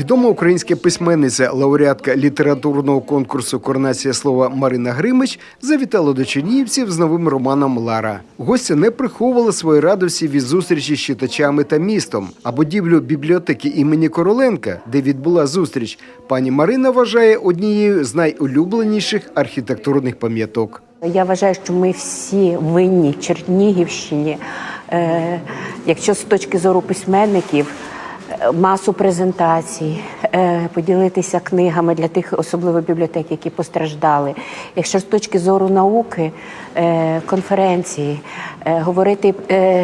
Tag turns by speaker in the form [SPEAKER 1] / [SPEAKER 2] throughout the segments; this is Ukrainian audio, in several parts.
[SPEAKER 1] Відома українська письменниця, лауреатка літературного конкурсу Коронація слова Марина Гримич завітала до чернігівців з новим романом Лара. Гостя не приховувала свої радості від зустрічі з читачами та містом. А будівлю бібліотеки імені Короленка, де відбула зустріч, пані Марина вважає однією з найулюбленіших архітектурних пам'яток.
[SPEAKER 2] Я вважаю, що ми всі винні Чернігівщині, е, якщо з точки зору письменників. Масу презентацій, е, поділитися книгами для тих, особливо бібліотек, які постраждали. Якщо з точки зору науки, е, конференції, е, говорити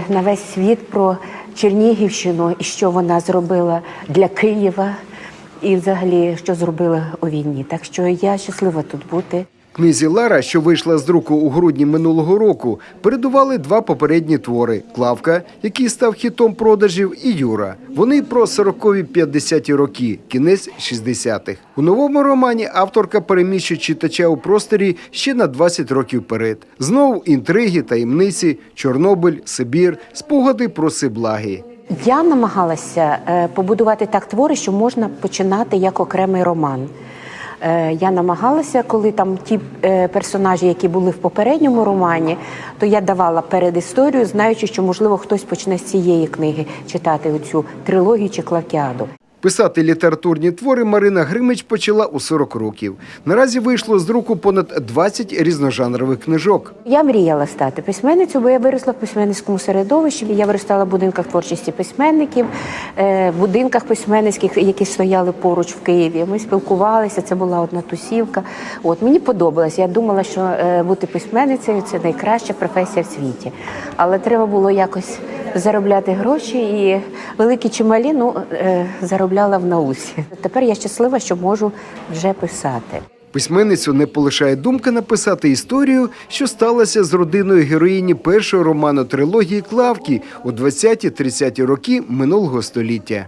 [SPEAKER 2] на весь світ про Чернігівщину і що вона зробила для Києва, і взагалі що зробила у війні. Так що я щаслива тут бути.
[SPEAKER 1] Книзі Лара, що вийшла з друку у грудні минулого року, передували два попередні твори: Клавка, який став хітом продажів, і Юра. Вони про 40-50-ті роки, кінець 60-х. У новому романі авторка переміщує читача у просторі ще на 20 років вперед. Знову інтриги, таємниці, Чорнобиль, Сибір, спогади про Сиблаги.
[SPEAKER 2] Я намагалася е, побудувати так твори, що можна починати як окремий роман. Е, Я намагалася, коли там ті е, персонажі, які були в попередньому романі, то я давала передісторію, знаючи, що можливо хтось почне з цієї книги читати оцю трилогію чи клавкіаду.
[SPEAKER 1] Писати літературні твори Марина Гримич почала у 40 років. Наразі вийшло з друку понад 20 різножанрових книжок.
[SPEAKER 2] Я мріяла стати письменницею, бо я виросла в письменницькому середовищі. Я виростала в будинках творчості письменників, е, в будинках письменницьких, які стояли поруч в Києві. Ми спілкувалися, це була одна тусівка. От мені подобалось. Я думала, що е, бути письменницею це найкраща професія в світі. Але треба було якось заробляти гроші і великі чи малі, ну е, заробляла в науці. Тепер я щаслива, що можу вже писати.
[SPEAKER 1] Письменницю не полишає думка написати історію, що сталася з родиною героїні першого роману трилогії Клавки у 20-30-ті роки минулого століття.